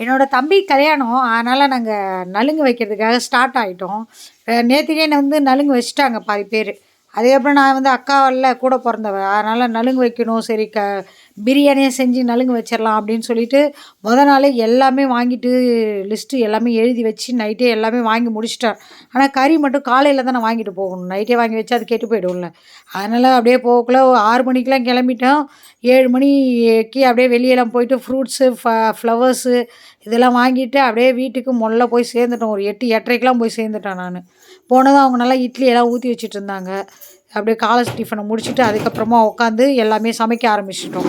என்னோடய தம்பி கல்யாணம் அதனால் நாங்கள் நலுங்கு வைக்கிறதுக்காக ஸ்டார்ட் ஆகிட்டோம் நேற்றுக்கே வந்து நலுங்கு வச்சுட்டாங்க பாதி பேர். அதுக்கப்புறம் நான் வந்து அக்கா இல்லை கூட பிறந்தவ. அதனால் நலுங்கு வைக்கணும். சரி க பிரியாணியை செஞ்சு நலுங்கு வச்சிடலாம் அப்படின்னு சொல்லிட்டு முத நாளே எல்லாமே வாங்கிட்டு லிஸ்ட்டு எல்லாமே எழுதி வச்சு நைட்டே எல்லாமே வாங்கி முடிச்சிட்டேன். ஆனால் கறி மட்டும் காலையில் தான் நான் வாங்கிட்டு போகணும். நைட்டே வாங்கி வச்சு அது கெட்டு போயிடும்ல. அதனால் அப்படியே போகக்குள்ள ஒரு ஆறு மணிக்கெலாம் கிளம்பிட்டோம். ஏழு மணிக்கு அப்படியே வெளியெல்லாம் போயிட்டு ஃப்ரூட்ஸு ஃப ஃப்ளவர்ஸு இதெல்லாம் வாங்கிட்டு அப்படியே வீட்டுக்கு முதல்ல போய் சேர்ந்துட்டோம். ஒரு எட்டு எட்டரைக்கெலாம் போய் சேர்ந்துட்டேன் நான். போனதும் அவங்க நல்லா இட்லி எல்லாம் ஊற்றி வச்சுட்டு இருந்தாங்க. அப்படியே காலேஜ் டிஃபனை முடிச்சுட்டு அதுக்கப்புறமா உட்காந்து எல்லாமே சமைக்க ஆரம்பிச்சிட்டோம்.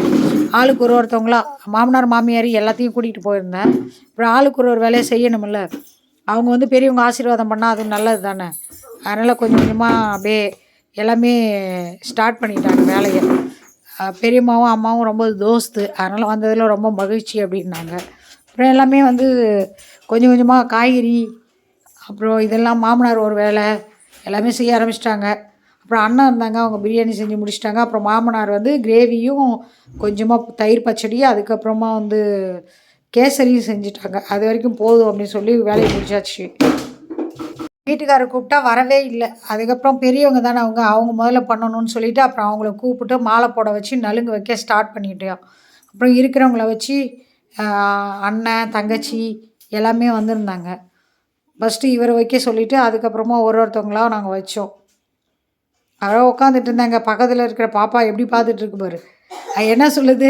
ஆளுக்கு ஒரு ஒருத்தவங்களா மாமனார் மாமியார் எல்லாத்தையும் கூட்டிகிட்டு போயிருந்தேன். அப்புறம் ஆளுக்கு ஒரு ஒரு வேலையை செய்யணும்ல. அவங்க வந்து பெரியவங்க ஆசீர்வாதம் பண்ணால் அது நல்லது தானே. அதனால் கொஞ்சம் கொஞ்சமாக அப்படியே எல்லாமே ஸ்டார்ட் பண்ணிட்டாங்க வேலையை. பெரியம்மாவும் அம்மாவும் ரொம்ப தோஸ்து. அதனால் வந்ததில் ரொம்ப மகிழ்ச்சி அப்படின்னாங்க. அப்புறம் எல்லாமே வந்து கொஞ்சம் கொஞ்சமாக காய்கறி அப்புறம் இதெல்லாம் மாமனார் ஒரு வேலை எல்லாமே செய்ய ஆரம்பிச்சிட்டாங்க. அப்புறம் அண்ணன் இருந்தாங்க அவங்க பிரியாணி செஞ்சு முடிச்சிட்டாங்க. அப்புறம் மாமனார் வந்து கிரேவியும் கொஞ்சமாக தயிர் பச்சடி அதுக்கப்புறமா வந்து கேசரியும் செஞ்சுட்டாங்க. அது வரைக்கும் போதும் அப்படின்னு சொல்லி வேலையை முடிச்சாச்சு. வீட்டுக்காரர் கூப்பிட்டா வரவே இல்லை. அதுக்கப்புறம் பெரியவங்க தானே அவங்க அவங்க முதல்ல பண்ணணும்னு சொல்லிட்டு அப்புறம் அவங்கள கூப்பிட்டு மாலை போட வச்சு நலுங்கு வைக்க ஸ்டார்ட் பண்ணிட்டோம் அப்புறம் இருக்கிறவங்கள வச்சு அண்ணன் தங்கச்சி எல்லாமே வந்திருந்தாங்க. ஃபஸ்ட்டு இவரை வைக்க சொல்லிவிட்டு அதுக்கப்புறமா ஒரு ஒருத்தவங்களாக நாங்கள் வச்சோம். அழகாக உட்காந்துட்டு இருந்தாங்க பக்கத்தில் இருக்கிற பாப்பா எப்படி பார்த்துட்டு இருக்கு பாரு என்ன சொல்லுது?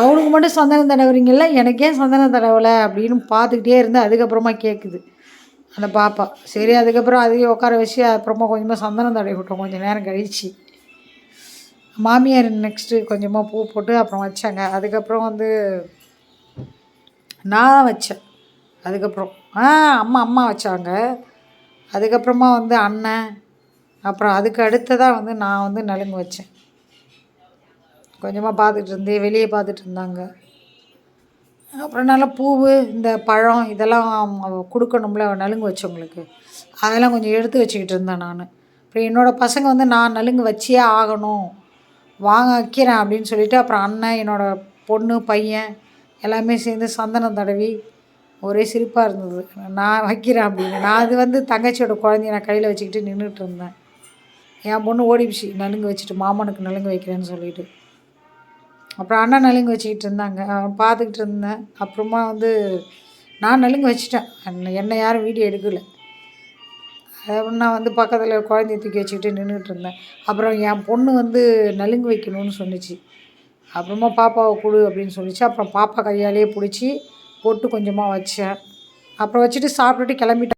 அவனுக்கு மட்டும் சந்தனம் தடவுறீங்கல்ல? எனக்கே சந்தனம் தடவலை? அப்படின்னு பார்த்துக்கிட்டே இருந்து அதுக்கப்புறமா கேட்குது அந்த பாப்பா. சரி அதுக்கப்புறம் அதையும் உட்கார வச்சு அப்புறமா கொஞ்சமாக சந்தனம் தடவி விட்டோம். கொஞ்சம் நேரம் கழிச்சு. மாமியார் நெக்ஸ்ட்டு கொஞ்சமாக பூ போட்டு அப்புறம் வச்சாங்க. அதுக்கப்புறம் வந்து நான் தான் வச்சேன். அதுக்கப்புறம். ஆ அம்மா அம்மா வச்சாங்க. அதுக்கப்புறமா வந்து அண்ணன் அப்புறம் அதுக்கு அடுத்ததாக வந்து நான் வந்து நலுங்கு வச்சேன். கொஞ்சமாக பார்த்துட்டு இருந்தேன் வெளியே பார்த்துட்டு இருந்தாங்க. அப்புறம் நல்லா பூவு இந்த பழம் இதெல்லாம் கொடுக்கணும்ல நலுங்கு வச்சவங்களுக்கு. அதெல்லாம் கொஞ்சம் எடுத்து வச்சுக்கிட்டு இருந்தேன் நான். அப்புறம் என்னோடய பசங்க வந்து நான் நலுங்கு வச்சே ஆகணும் வாங்க வைக்கிறேன் அப்படின்னு சொல்லிவிட்டு அப்புறம் அண்ணன் என்னோடய பொண்ணு பையன் எல்லாமே சேர்ந்து சந்தனம் தடவி ஒரே சிரிப்பாக இருந்தது. நான் வைக்கிறேன் அப்படின்னு. நான் அது வந்து தங்கச்சியோட குழந்தைய நான் கையில் வச்சுக்கிட்டு நின்றுட்டு இருந்தேன். என் பொண்ணு ஓடிடுச்சு நலுங்கு வச்சுட்டு மாமனுக்கு நலுங்கு வைக்கிறேன்னு சொல்லிட்டு. அப்புறம் அண்ணன் நலுங்கு வச்சுக்கிட்டு இருந்தாங்க. பார்த்துக்கிட்டு இருந்தேன். அப்புறமா வந்து நான் நலுங்கு வச்சிட்டேன். என்ன- என்னை யாரும் வீடியோ எடுக்கலை. நான் வந்து பக்கத்தில் குழந்தைய தூக்கி வச்சுக்கிட்டு நின்றுட்டு இருந்தேன். அப்புறம் என் பொண்ணு வந்து நலுங்கு வைக்கணும்னு சொன்னிச்சு. அப்புறமா பாப்பாவை கொடு அப்படின்னு சொல்லிச்சு. அப்புறம் பாப்பா கையாலேயே பிடிச்சி பொட்டு கொஞ்சமாக வச்சேன். அப்புறம் வச்சுட்டு சாப்பிட்டுட்டு கிளம்பிட்டேன்.